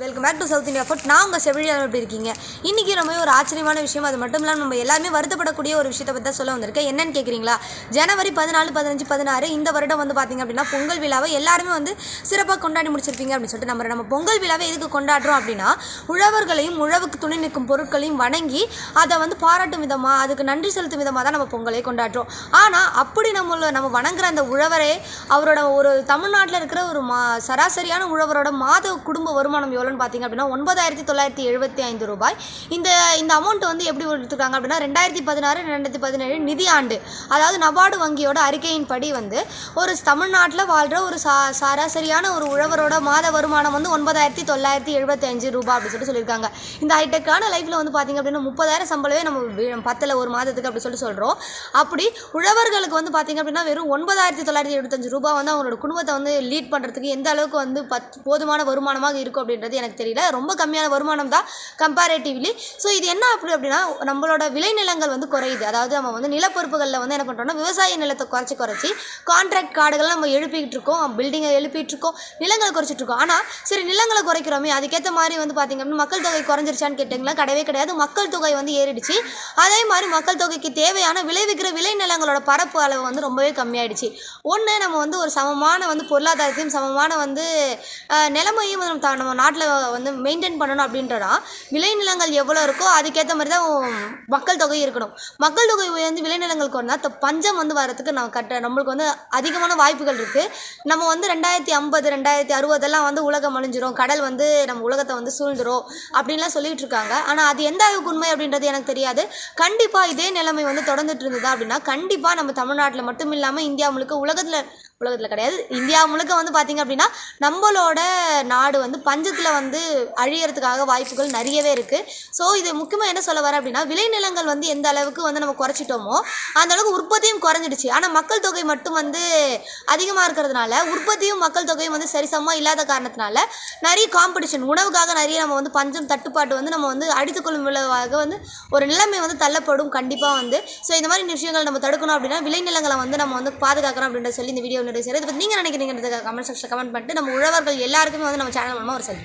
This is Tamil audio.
Welcome back to south India food நான் உங்கள் செவிலியார் எப்படி இருக்கீங்க? இன்றைக்கி ரொம்ப ஒரு ஆச்சரியமான விஷயம் அது மட்டும் இல்லாமல் நம்ம எல்லாருமே வருத்தப்படக்கூடிய ஒரு விஷயத்தை பற்றி தான் சொல்ல வந்திருக்கேன். என்னன்னு கேட்குறீங்களா ஜனவரி பதினாலு பதினஞ்சு பதினாறு இந்த வருடம் வந்து பார்த்திங்க அப்படின்னா பொங்கல் விழாவை எல்லாருமே வந்து சிறப்பாக கொண்டாடி முடிச்சிருப்பீங்க அப்படின்னு சொல்லிட்டு நம்ம நம்ம பொங்கல் விழாவை எதுக்கு கொண்டாடுறோம் அப்படின்னா உழவர்களையும் உழவுக்கு துணை நிற்கும் பொருட்களையும் வணங்கி அதை வந்து பாராட்டும் விதமாக அதுக்கு நன்றி செலுத்தும் விதமாக தான் நம்ம பொங்கலை கொண்டாடுறோம். ஆனால் அப்படி நம்மள நம்ம வணங்குற அந்த உழவரே அவரோட ஒரு தமிழ்நாட்டில் இருக்கிற ஒரு மா சராசரியான உழவரோட மாத குடும்ப வருமானம் எவ்வளோன்னு பார்த்தீங்க அப்படின்னா ஒன்பதாயிரத்தி தொள்ளாயிரத்தி எழுபத்தி ஐந்து ரூபாய். இந்த இந்த அமௌண்ட் வந்து எப்படி எடுத்துருக்காங்க அப்படின்னா ரெண்டாயிரத்தி பதினாறு ரெண்டாயிரத்தி பதினேழு நிதி ஆண்டு அதாவது நபார்டு வங்கியோட அறிக்கையின்படி வந்து ஒரு தமிழ்நாட்டில் வாழ்கிற ஒரு சா சராசரியான ஒரு உழவரோட மாத வருமானம் வந்து ஒன்பதாயிரத்தி தொள்ளாயிரத்தி எழுபத்தி அஞ்சு ரூபாய் அப்படின்னு சொல்லிட்டு சொல்லியிருக்காங்க. இந்த ஹைடெக்கான லைஃப்பில் வந்து பார்த்திங்க அப்படின்னா முப்பதாயிரம் சம்பளமே நம்ம பத்தில் ஒரு மாதத்துக்கு அப்படி சொல்லி சொல்கிறோம் அப்படி உழவர்களுக்கு வந்து பார்த்தீங்க அப்படின்னா வெறும் ஒன்பதாயிரத்தி தொள்ளாயிரத்தி எழுபத்தஞ்சு ரூபாய் வந்து அவங்களோட குடும்பத்தை வந்து லீட் பண்ணுறதுக்கு எந்த அளவுக்கு வந்து பத் போதுமான வருமானமாக இருக்கும் அப்படின்றது எனக்கு தெரியல. ரொம்ப கம்மியான வருமானம் தான் கம்பேரேட்டிவ்லி ஸோ இது என்ன அப்படி அப்படின்னா நம்மளோட விளைநிலங்கள் வந்து குறையுது. அதாவது நம்ம வந்து நிலப்பொறுப்புகளில் வந்து என்ன பண்ணுறோம்னா விவசாய நிலத்தை குறைச்சி குறைச்சி கான்ட்ராக்ட் காடுகளை நம்ம எழுப்பிக்கிட்டு இருக்கோம் பில்டிங்கை எழுப்பிட்டு இருக்கோம் நிலங்களை குறைச்சிட்டு இருக்கோம். ஆனால் சரி நிலங்களை குறைக்கிறோமே அதுக்கேற்ற மாதிரி வந்து பார்த்திங்க அப்படின்னா மக்கள் தொகை குறைஞ்சிருச்சான்னு கேட்டிங்களா? கிடையவே கிடையாது. மக்கள் தொகை வந்து ஏறிடுச்சு. அதே மாதிரி மக்கள் தொகைக்கு தேவையான விளைவிக்கிற விளைநிலங்களோட பரப்பு அளவு வந்து ரொம்பவே கம்மியாயிடுச்சு. ஒன்று நம்ம வந்து ஒரு சமமான வந்து பொருளாதாரத்தையும் சமமான வந்து நிலைமையும் நம்ம நாட்டு நாட்டில் வந்து மெயின்டைன் பண்ணணும் அப்படின்றனா விளைநிலங்கள் எவ்வளோ இருக்கோ அதுக்கேற்ற மாதிரி தான் மக்கள் தொகை இருக்கணும். மக்கள் தொகை உயர்ந்து விளைநிலங்கள் குறைந்தா பஞ்சம் வந்து வரதுக்கு நம்ம கட்ட நம்மளுக்கு வந்து அதிகமான வாய்ப்புகள் இருக்குது நம்ம வந்து ரெண்டாயிரத்தி ஐம்பது ரெண்டாயிரத்தி அறுபதெல்லாம் வந்து உலகம் அழிஞ்சிரும். கடல் வந்து நம்ம உலகத்தை வந்து சூழ்ந்துரும் அப்படின்லாம் சொல்லிட்டு இருக்காங்க. ஆனால் அது எந்த அளவுக்கு உண்மை அப்படின்றது எனக்கு தெரியாது. கண்டிப்பாக இதே நிலைமை வந்து தொடர்ந்துட்டு இருந்ததா அப்படின்னா கண்டிப்பாக நம்ம தமிழ்நாட்டில் மட்டும் இல்லாமல் இந்தியா முழுக்க உலகத்தில் உலகத்தில் கிடையாது. இந்தியா முழுக்க வந்து பார்த்திங்க அப்படின்னா நம்மளோட நாடு வந்து பஞ்சத்தில் வந்து அழியறதுக்காக வாய்ப்புகள் நிறையவே இருக்குது ஸோ இது முக்கியமாக என்ன சொல்ல வர அப்படின்னா விளைநிலங்கள் வந்து எந்த அளவுக்கு வந்து நம்ம குறைச்சிட்டோமோ அந்த அளவுக்கு உற்பத்தியும் குறைஞ்சிடுச்சு. ஆனால் மக்கள் தொகை மட்டும் வந்து அதிகமாக இருக்கிறதுனால உற்பத்தியும் மக்கள் தொகையும் வந்து சரிசமமாக இல்லாத காரணத்தினால நிறைய காம்படிஷன் உணவுக்காக நிறைய நம்ம வந்து பஞ்சம் தட்டுப்பாட்டு வந்து நம்ம வந்து அடித்துக்கொள்ளும் விளைவாக வந்து ஒரு நிலைமை வந்து தள்ளப்படும் கண்டிப்பாக வந்து. ஸோ இந்த மாதிரி விஷயங்கள் நம்ம தடுக்கணும் அப்படின்னா விளைநிலங்களை வந்து நம்ம வந்து பாதுகாக்கணும் அப்படின்ற சொல்லி இந்த வீடியோ நிறைய இதை பற்றி நீங்கள் நினைக்கிறீங்கிறதுக்கு கமெண்ட் செக்ஷன் கமெண்ட் பண்ணிட்டு நம்ம உழவர்கள் எல்லாருக்குமே வந்து நம்ம சேனல் மூலமாக ஒரு சொல்லி